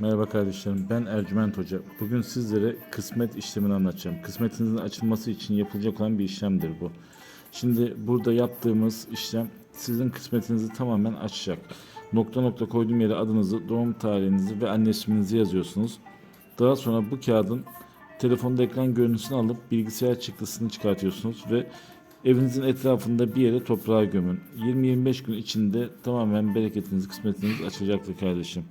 Merhaba kardeşlerim, ben Ercüment Hoca. Bugün sizlere kısmet işlemini anlatacağım. Kısmetinizin açılması için yapılacak olan bir işlemdir bu. Şimdi burada yaptığımız işlem sizin kısmetinizi tamamen açacak. Nokta nokta koyduğum yere adınızı, doğum tarihinizi ve anne isminizi yazıyorsunuz. Daha sonra bu kağıdın telefonda ekran görüntüsünü alıp bilgisayar çıktısını çıkartıyorsunuz ve evinizin etrafında bir yere toprağa gömün. 20-25 gün içinde tamamen bereketiniz, kısmetiniz açılacaktır kardeşim.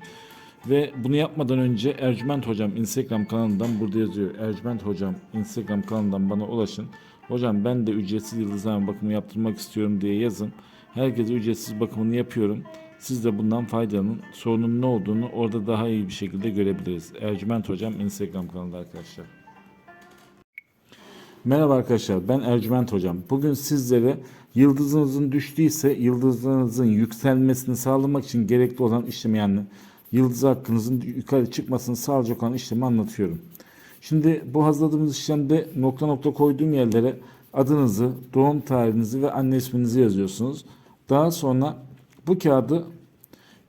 Ve bunu yapmadan önce Ercüment Hocam Instagram kanalından burada yazıyor. Ercüment Hocam Instagram kanalından bana ulaşın. Hocam ben de ücretsiz yıldızlama bakımı yaptırmak istiyorum diye yazın. Herkese ücretsiz bakımını yapıyorum. Siz de bundan faydalanın. Sorunun ne olduğunu orada daha iyi bir şekilde görebiliriz. Ercüment Hocam Instagram kanalında arkadaşlar. Merhaba arkadaşlar ben Ercüment Hocam. Bugün sizlere yıldızınızın düştüyse yıldızınızın yükselmesini sağlamak için gerekli olan işlemi yani yıldız hakkınızın yukarı çıkmasını sağlayacak olan işlemi anlatıyorum. Şimdi bu hazırladığımız işlemde nokta nokta koyduğum yerlere adınızı, doğum tarihinizi ve anne isminizi yazıyorsunuz. Daha sonra bu kağıdı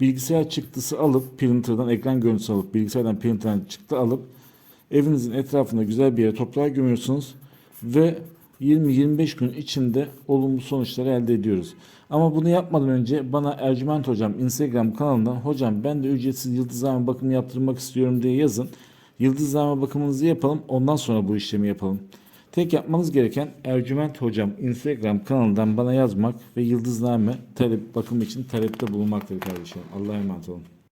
bilgisayar çıktısı alıp printer'dan ekran görüntüsü alıp bilgisayardan printer'dan çıktı alıp evinizin etrafında güzel bir yere toprağa gömüyorsunuz ve 20-25 gün içinde olumlu sonuçları elde ediyoruz. Ama bunu yapmadan önce bana Ercüment Hocam Instagram kanalından hocam ben de ücretsiz yıldızlama bakımı yaptırmak istiyorum diye yazın. Yıldızlama bakımınızı yapalım ondan sonra bu işlemi yapalım. Tek yapmanız gereken Ercüment Hocam Instagram kanalından bana yazmak ve yıldızlame talep bakım için talepte bulunmaktır kardeşim. Allah'a emanet olun.